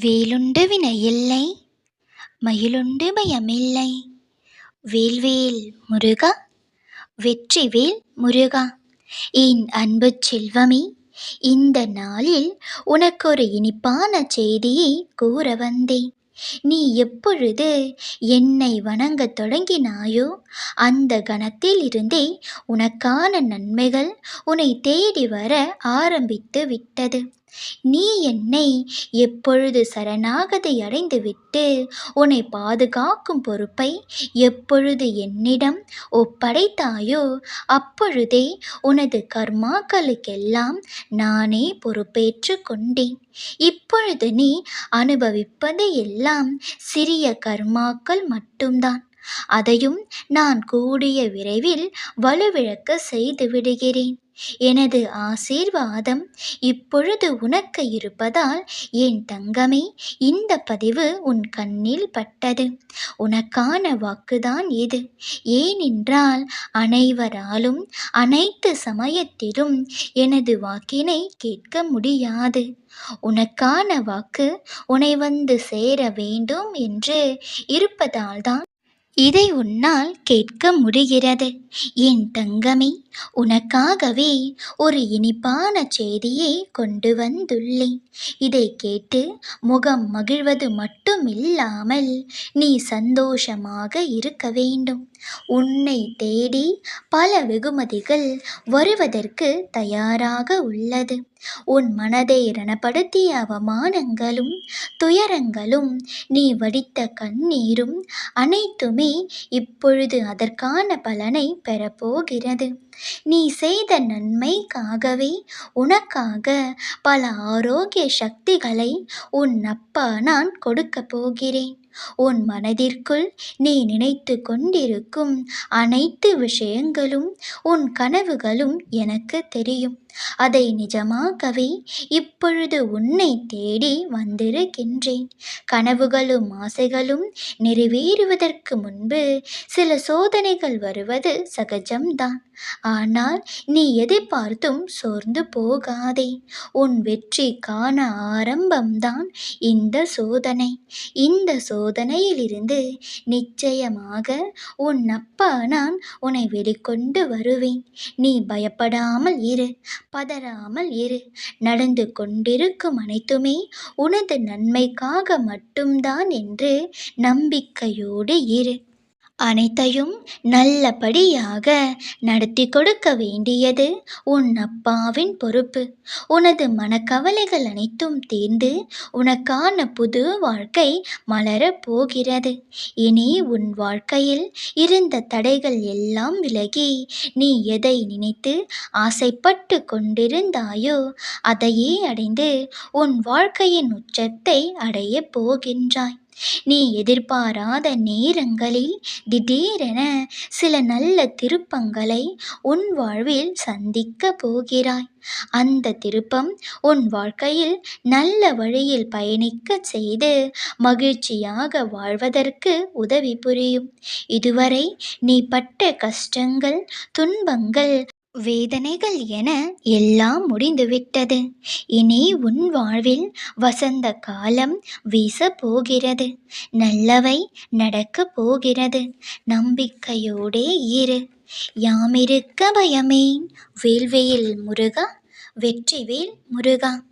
வேலுண்டு வினையில்லை மயிலுண்டு பயமில்லை. வேல்வேல் முருகா வெற்றிவேல் முருகா. என் அன்பு செல்வமே இந்த நாளில் உனக்கொரு இனிப்பான செய்தியை கூற வந்தேன். நீ எப்பொழுது என்னை வணங்கத் தொடங்கினாயோ அந்த கணத்தில் இருந்தே உனக்கான நன்மைகள் உன்னை தேடி வர ஆரம்பித்து விட்டது. நீ என்னை எப்பொழுது சரணாகதி அடைந்துவிட்டு உன்னை பாதுகாக்கும் பொறுப்பை எப்பொழுது என்னிடம் ஒப்படைத்தாயோ அப்பொழுதே உனது கர்மாக்களுக்கெல்லாம் நானே பொறுப்பேற்று கொண்டேன். இப்பொழுது நீ அனுபவிப்பது எல்லாம் சிறிய கர்மாக்கள் மட்டும்தான். அதையும் நான் கூடிய விரைவில் வலுவிழக்க செய்து விடுகிறேன். எனது ஆசீர்வாதம் இப்பொழுது உனக்கு இருப்பதால் என் தங்கமே இந்த பதிவு உன் கண்ணில் பட்டது. உனக்கான வாக்குதான் இது. ஏனென்றால் அனைவராலும் அனைத்து சமயத்திலும் எனது வாக்கினை கேட்க முடியாது. உனக்கான வாக்கு உன்னை வந்து சேர வேண்டும் என்று இருப்பதால்தான் இதை உன்னால் கேட்க முடிகிறது. என் தங்கமே உனக்காகவே ஒரு இனிப்பான செய்தியை கொண்டு வந்துள்ளேன். இதை கேட்டு முகம் மகிழ்வது மட்டுமில்லாமல் நீ சந்தோஷமாக இருக்க வேண்டும். உன்னை தேடி பல வெகுமதிகள் வருவதற்கு தயாராக உள்ளது. உன் மனதை ரணப்படுத்திய அவமானங்களும் துயரங்களும் நீ வடித்த கண்ணீரும் அனைத்துமே இப்பொழுது அதற்கான பலனை பெறப்போகிறது. நீ செய்த நன்மைக்காகவே உனக்காக பல ஆரோக்கிய சக்திகளை உன் அப்பா நான் கொடுக்க போகிறேன். உன் மனதிற்குள் நீ நினைத்து கொண்டிருக்கும் அனைத்து விஷயங்களும் உன் கனவுகளும் எனக்கு தெரியும். அதை நிஜமாக்கவே இப்பொழுது உன்னை தேடி வந்திருக்கின்றேன். கனவுகளும் ஆசைகளும் நிறைவேறுவதற்கு முன்பு சில சோதனைகள் வருவது சகஜம்தான். ஆனால் நீ எதிர்பார்த்தும் சோர்ந்து போகாதே. உன் வெற்றி காண ஆரம்பம்தான் இந்த சோதனை. இந்த சோதனையிலிருந்து நிச்சயமாக உன் அப்பா நான் உன்னை வெளிக்கொண்டு வருவேன். நீ பயப்படாமல் இரு. பதறாமல் இரு. நடந்து கொண்டிருக்கும் அனைத்துமே உனது நன்மைக்காக மட்டும்தான் என்று நம்பிக்கையோடு இரு. அனைத்தையும் நல்லபடியாக நடத்தி கொடுக்க வேண்டியது உன் அப்பாவின் பொறுப்பு. உனது மனக்கவலைகள் அனைத்தும் தீர்ந்து உனக்கான புது வாழ்க்கை மலரப் போகிறது. இனி உன் வாழ்க்கையில் இருந்த தடைகள் எல்லாம் விலகி நீ எதை நினைத்து ஆசைப்பட்டு கொண்டிருந்தாயோ அதையே அடைந்து உன் வாழ்க்கையின் உச்சத்தை அடையப் போகின்றாய். நீ எதிர்பாராத நேரங்களில் திடீரென சில நல்ல திருப்பங்களை உன் வாழ்வில் சந்திக்க போகிறாய். அந்த திருப்பம் உன் வாழ்க்கையில் நல்ல வழியில் பயணிக்க செய்து மகிழ்ச்சியாக வாழ்வதற்கு உதவி புரியும். இதுவரை நீ பட்ட கஷ்டங்கள் துன்பங்கள் வேதனைகள் என எல்லாம் முடிந்துவிட்டது. இனி உன் வாழ்வில் வசந்த காலம் வீச போகிறது நல்லவை நடக்கப் போகிறது. நம்பிக்கையோடே இரு. யாமிருக்க பயமேன் வேள்வியில் முருகா வெற்றிவேல் முருகா.